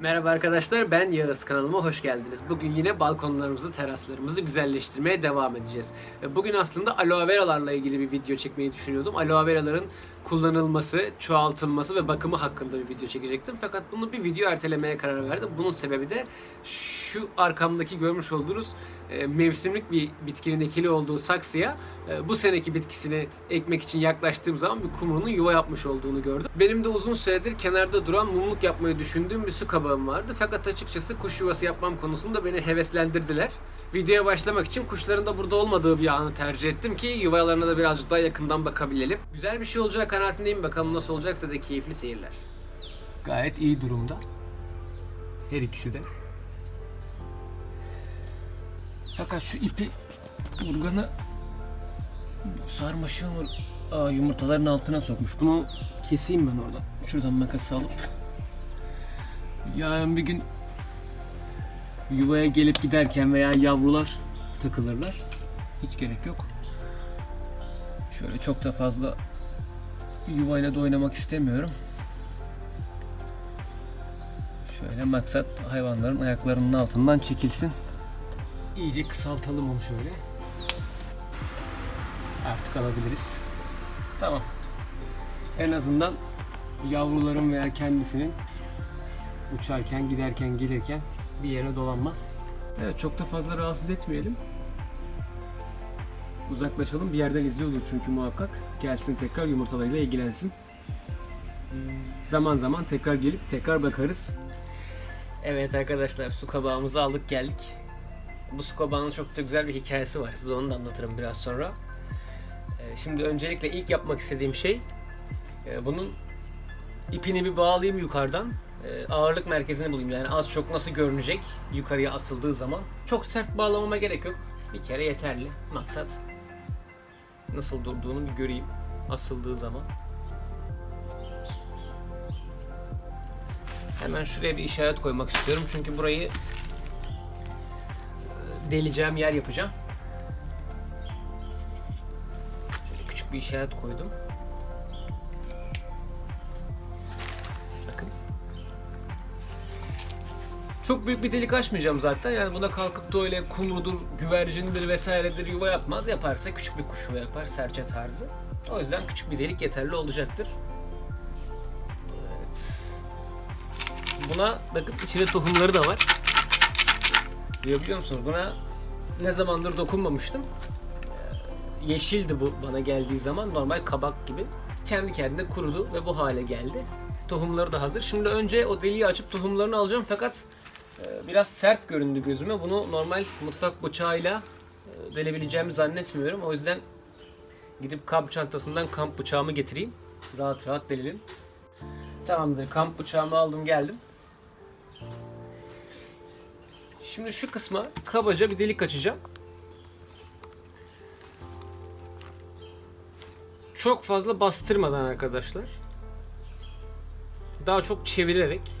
Merhaba arkadaşlar ben Yağız kanalıma hoş geldiniz. Bugün yine balkonlarımızı, teraslarımızı güzelleştirmeye devam edeceğiz. Bugün aslında aloe veralarla ilgili bir video çekmeyi düşünüyordum. Aloe veraların kullanılması, çoğaltılması ve bakımı hakkında bir video çekecektim. Fakat bunu bir video ertelemeye karar verdim. Bunun sebebi de şu arkamdaki görmüş olduğunuz e, mevsimlik bir bitkinin ekili olduğu saksıya e, bu seneki bitkisini ekmek için yaklaştığım zaman bir kumrunun yuva yapmış olduğunu gördüm. Benim de uzun süredir kenarda duran mumluk yapmayı düşündüğüm bir su kabağım vardı. Fakat açıkçası kuş yuvası yapmam konusunda beni heveslendirdiler. Videoya başlamak için kuşların da burada olmadığı bir anı tercih ettim ki yuvalarına da birazcık daha yakından bakabilelim. Güzel bir şey olacağı kanaatindeyim. Bakalım nasıl olacaksa da keyifli seyirler. Gayet iyi durumda. Her ikisi de. Fakat şu ipi urganı sarmaşığın yumurtaların altına sokmuş. Bunu keseyim ben oradan. Şuradan makas alıp. Yarın bir gün yuvaya gelip giderken veya yavrular takılırlar. Hiç gerek yok. Şöyle çok da fazla yuvayla da oynamak istemiyorum. Şöyle maksat hayvanların ayaklarının altından çekilsin. İyice kısaltalım onu şöyle. Artık alabiliriz. Tamam. En azından yavruların veya kendisinin uçarken, giderken, gelirken bir yere dolanmaz. Evet çok da fazla rahatsız etmeyelim. Uzaklaşalım. Bir yerden izliyordur çünkü muhakkak. Gelsin tekrar yumurtalarıyla ilgilensin. Zaman zaman tekrar gelip tekrar bakarız. Evet arkadaşlar su kabağımızı aldık geldik. Bu su kabağının çok da güzel bir hikayesi var. Size onu da anlatırım biraz sonra. Ee, Şimdi öncelikle ilk yapmak istediğim şey e, bunun ipini bir bağlayayım yukarıdan. E, Ağırlık merkezini bulayım. Yani az çok nasıl görünecek yukarıya asıldığı zaman. Çok sert bağlamama gerek yok. Bir kere yeterli. Maksat nasıl durduğunu bir göreyim asıldığı zaman. Hemen şuraya bir işaret koymak istiyorum. Çünkü burayı e, deleceğim yer yapacağım. Şöyle küçük bir işaret koydum. Çok büyük bir delik açmayacağım zaten. Yani buna kalkıp da öyle kumrudur, güvercindir vesairedir yuva yapmaz. Yaparsa küçük bir kuş yuva yapar, serçe tarzı. O yüzden küçük bir delik yeterli olacaktır. Evet. Buna bakın içinde tohumları da var. Duyabiliyor musunuz? Buna ne zamandır dokunmamıştım. Ee, Yeşildi bu bana geldiği zaman. Normal kabak gibi. Kendi kendine kurudu ve bu hale geldi. Tohumları da hazır. Şimdi önce o deliği açıp tohumlarını alacağım fakat biraz sert göründü gözüme. Bunu normal mutfak bıçağıyla e, delebileceğimi zannetmiyorum. O yüzden gidip kamp çantasından kamp bıçağımı getireyim. Rahat rahat delelim. Tamamdır. Kamp bıçağımı aldım geldim. Şimdi şu kısma kabaca bir delik açacağım. Çok fazla bastırmadan arkadaşlar. Daha çok çevirerek.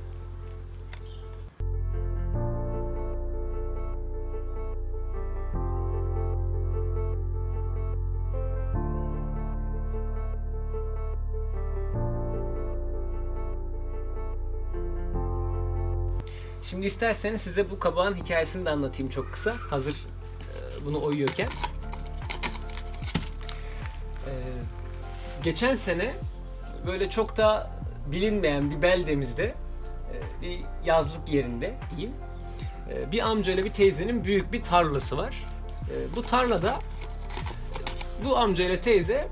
Şimdi isterseniz size bu kabağın hikayesini de anlatayım çok kısa. Hazır e, bunu oyuyorken. E, geçen sene böyle çok da bilinmeyen bir beldemizde e, bir yazlık yerinde diyeyim. Bir amcayla bir teyzenin büyük bir tarlası var. Bu tarlada bu amcayla teyze e,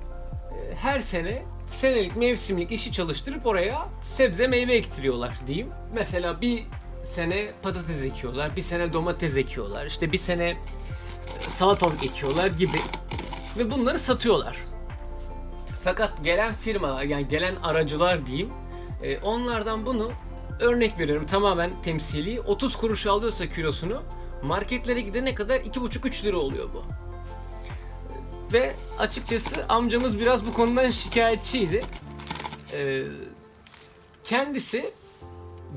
her sene senelik mevsimlik işi çalıştırıp oraya sebze meyve ektiriyorlar diyeyim. Mesela bir sene patates ekiyorlar, bir sene domates ekiyorlar, işte bir sene e, salatalık ekiyorlar gibi. Ve bunları satıyorlar. Fakat gelen firmalar yani gelen aracılar diyeyim e, onlardan bunu örnek veriyorum tamamen temsili 30 kuruş alıyorsa kilosunu marketlere gidene kadar 2,5-3 lira oluyor bu. Ve açıkçası amcamız biraz bu konudan şikayetçiydi. E, kendisi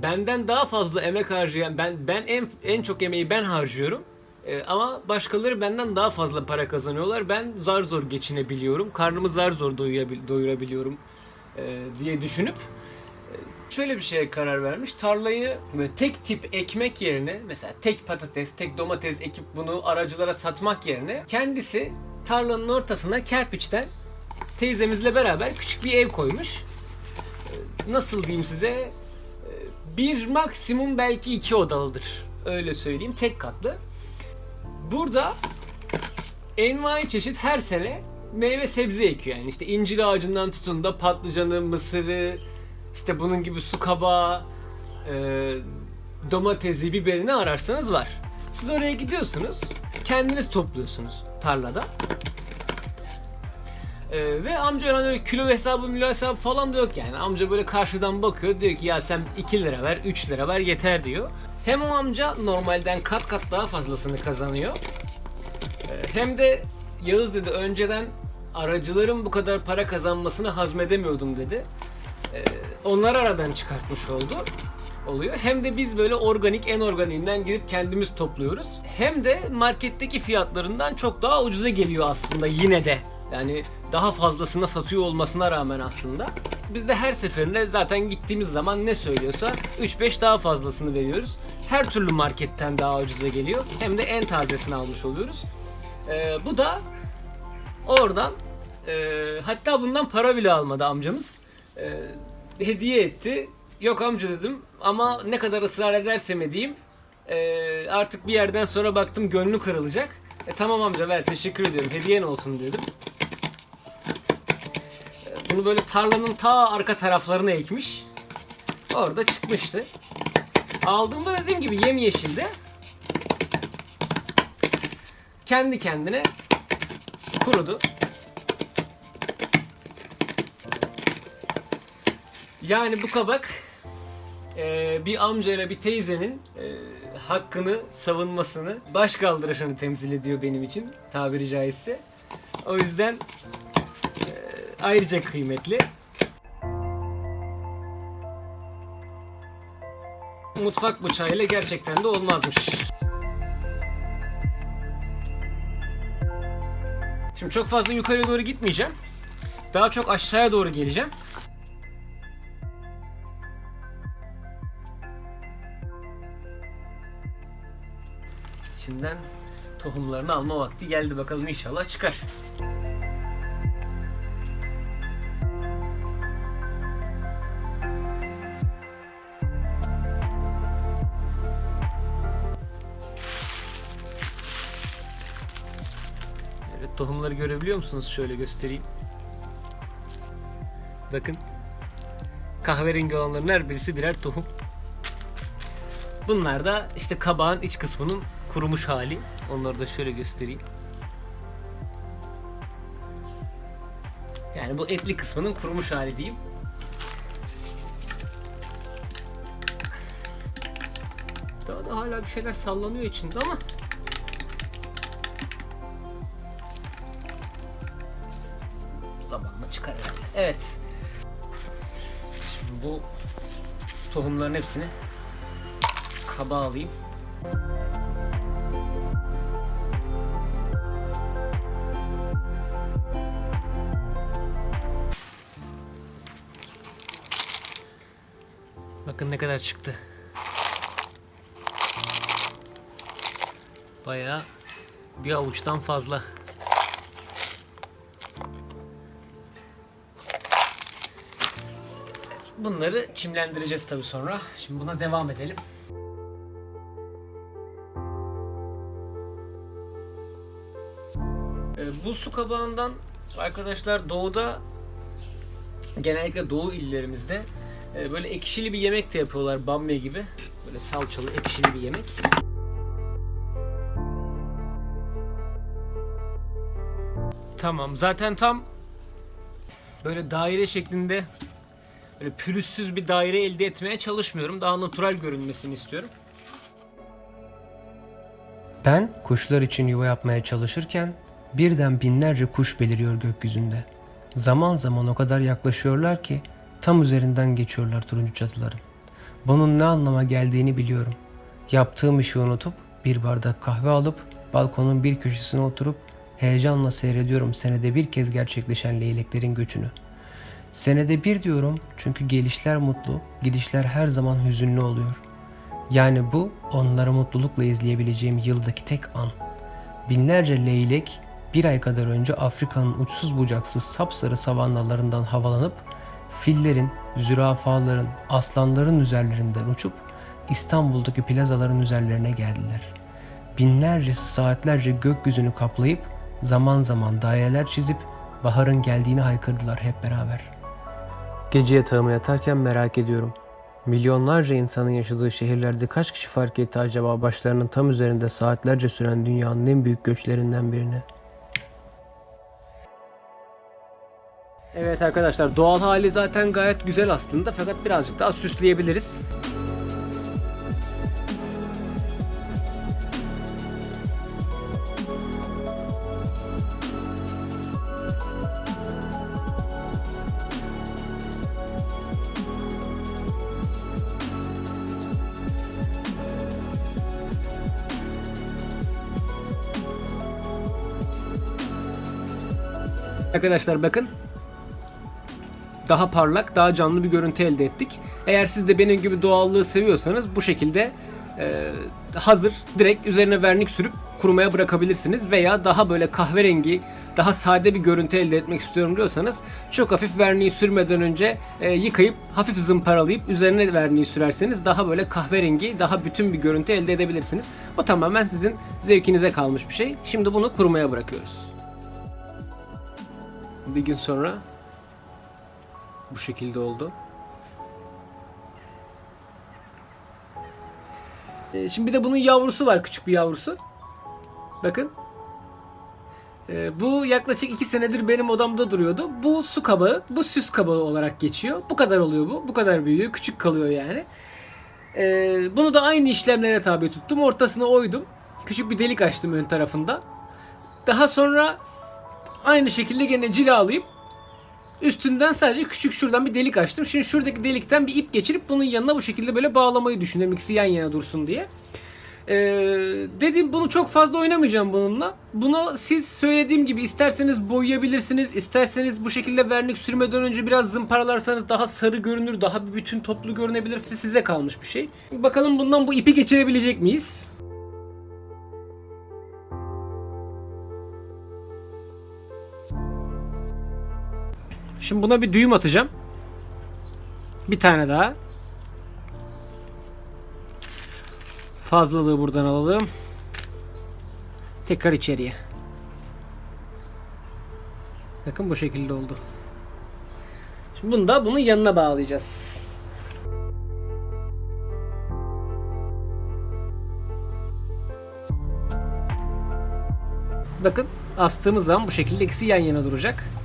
benden daha fazla emek harcayan ben ben en en çok emeği ben harcıyorum. Ee, ama başkaları benden daha fazla para kazanıyorlar. Ben zar zor geçinebiliyorum. Karnımı zar zor doyurabil- doyurabiliyorum e, diye düşünüp e, şöyle bir şeye karar vermiş. Tarlayı böyle tek tip ekmek yerine mesela tek patates, tek domates ekip bunu aracılara satmak yerine kendisi tarlanın ortasına kerpiçten teyzemizle beraber küçük bir ev koymuş. Ee, Nasıl diyeyim size? Bir maksimum belki iki odalıdır. Öyle söyleyeyim. Tek katlı. Burada envai çeşit her sene meyve sebze ekiyor yani işte incir ağacından tutun da patlıcanı, mısırı, işte bunun gibi su kabağı, e, domatesi, biberini ararsanız var. Siz oraya gidiyorsunuz, kendiniz topluyorsunuz tarlada. E, ve amca öyle öyle kilo hesabı, milo hesabı falan da yok yani. Amca böyle karşıdan bakıyor diyor ki ya sen 2 lira ver, 3 lira ver yeter diyor. Hem o amca normalden kat kat daha fazlasını kazanıyor. E, hem de Yağız dedi önceden aracıların bu kadar para kazanmasını hazmedemiyordum dedi. Ee, onlar aradan çıkartmış oldu oluyor. Hem de biz böyle organik en organiğinden gidip kendimiz topluyoruz. Hem de marketteki fiyatlarından çok daha ucuza geliyor aslında yine de. Yani daha fazlasına satıyor olmasına rağmen aslında. Biz de her seferinde zaten gittiğimiz zaman ne söylüyorsa 3-5 daha fazlasını veriyoruz. Her türlü marketten daha ucuza geliyor. Hem de en tazesini almış oluyoruz. Ee, bu da oradan e, hatta bundan para bile almadı amcamız. E, hediye etti. Yok amca dedim ama ne kadar ısrar edersem edeyim e, artık bir yerden sonra baktım gönlü kırılacak. E, tamam amca ver teşekkür ediyorum hediyen olsun dedim. Bunu böyle tarlanın ta arka taraflarına ekmiş. Orada çıkmıştı. Aldığımda dediğim gibi yemyeşildi. Kendi kendine kurudu. Yani bu kabak e, bir amcayla bir teyzenin e, hakkını savunmasını, baş kaldırışını temsil ediyor benim için tabiri caizse. O yüzden ayrıca kıymetli. Mutfak bıçağıyla gerçekten de olmazmış. Şimdi çok fazla yukarı doğru gitmeyeceğim. Daha çok aşağıya doğru geleceğim. İçinden tohumlarını alma vakti geldi bakalım inşallah çıkar. Tohumları görebiliyor musunuz? Şöyle göstereyim. Bakın. Kahverengi olanların her birisi birer tohum. Bunlar da işte kabağın iç kısmının kurumuş hali. Onları da şöyle göstereyim. Yani bu etli kısmının kurumuş hali diyeyim. Daha da hala bir şeyler sallanıyor içinde ama Evet. Şimdi bu tohumların hepsini kaba alayım. Bakın ne kadar çıktı. Bayağı bir avuçtan fazla. Bunları çimlendireceğiz tabii sonra. Şimdi buna devam edelim. Ee, Bu su kabağından arkadaşlar doğuda genellikle doğu illerimizde e, böyle ekşili bir yemek de yapıyorlar bamya gibi. Böyle salçalı ekşili bir yemek. Tamam zaten tam böyle daire şeklinde böyle pürüzsüz bir daire elde etmeye çalışmıyorum. Daha natural görünmesini istiyorum. Ben kuşlar için yuva yapmaya çalışırken birden binlerce kuş beliriyor gökyüzünde. Zaman zaman o kadar yaklaşıyorlar ki tam üzerinden geçiyorlar turuncu çatıların. Bunun ne anlama geldiğini biliyorum. Yaptığım işi unutup bir bardak kahve alıp balkonun bir köşesine oturup heyecanla seyrediyorum senede bir kez gerçekleşen leyleklerin göçünü. Senede bir diyorum çünkü gelişler mutlu, gidişler her zaman hüzünlü oluyor. Yani bu onları mutlulukla izleyebileceğim yıldaki tek an. Binlerce leylek bir ay kadar önce Afrika'nın uçsuz bucaksız sapsarı savannalarından havalanıp fillerin, zürafaların, aslanların üzerlerinden uçup İstanbul'daki plazaların üzerlerine geldiler. Binlerce saatlerce gökyüzünü kaplayıp zaman zaman daireler çizip baharın geldiğini haykırdılar hep beraber. Gece yatağıma yatarken merak ediyorum. Milyonlarca insanın yaşadığı şehirlerde kaç kişi fark etti acaba başlarının tam üzerinde saatlerce süren dünyanın en büyük göçlerinden birini? Evet arkadaşlar doğal hali zaten gayet güzel aslında fakat birazcık daha süsleyebiliriz. Arkadaşlar bakın daha parlak, daha canlı bir görüntü elde ettik. Eğer siz de benim gibi doğallığı seviyorsanız bu şekilde e, hazır direkt üzerine vernik sürüp kurumaya bırakabilirsiniz veya daha böyle kahverengi, daha sade bir görüntü elde etmek istiyorum diyorsanız çok hafif verniği sürmeden önce e, yıkayıp hafif zımparalayıp üzerine verniği sürerseniz daha böyle kahverengi, daha bütün bir görüntü elde edebilirsiniz. O tamamen sizin zevkinize kalmış bir şey. Şimdi bunu kurumaya bırakıyoruz. Bir gün sonra bu şekilde oldu. Ee, şimdi bir de bunun yavrusu var, küçük bir yavrusu. Bakın. Ee, bu yaklaşık 2 senedir benim odamda duruyordu. Bu su kabağı, bu süs kabağı olarak geçiyor. Bu kadar oluyor bu. Bu kadar büyüyor. Küçük kalıyor yani. Ee, bunu da aynı işlemlere tabi tuttum. Ortasına oydum. Küçük bir delik açtım ön tarafında. Daha sonra aynı şekilde gene cilalayıp Üstünden sadece küçük şuradan bir delik açtım. Şimdi şuradaki delikten bir ip geçirip bunun yanına bu şekilde böyle bağlamayı düşünüyorum. İkisi yan yana dursun diye. Ee, dedim bunu çok fazla oynamayacağım bununla. Bunu siz söylediğim gibi isterseniz boyayabilirsiniz. isterseniz bu şekilde vernik sürmeden önce biraz zımparalarsanız daha sarı görünür. Daha bir bütün toplu görünebilir. Size kalmış bir şey. Bakalım bundan bu ipi geçirebilecek miyiz? Şimdi buna bir düğüm atacağım. Bir tane daha. Fazlalığı buradan alalım. Tekrar içeriye. Bakın bu şekilde oldu. Şimdi bunu da bunun yanına bağlayacağız. Bakın astığımız zaman bu şekilde ikisi yan yana duracak.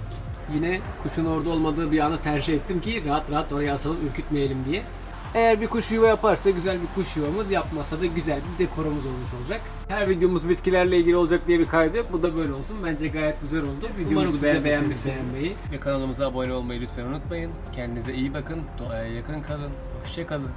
Yine kuşun orada olmadığı bir anı tercih ettim ki rahat rahat oraya asalım ürkütmeyelim diye. Eğer bir kuş yuva yaparsa güzel bir kuş yuvamız yapmasa da güzel bir dekorumuz olmuş olacak. Her videomuz bitkilerle ilgili olacak diye bir kaydı yok. Bu da böyle olsun. Bence gayet güzel oldu. Videomuzu beğenmişsiniz. Beğenmeyi ve kanalımıza abone olmayı lütfen unutmayın. Kendinize iyi bakın. Doğaya yakın kalın. Hoşça kalın.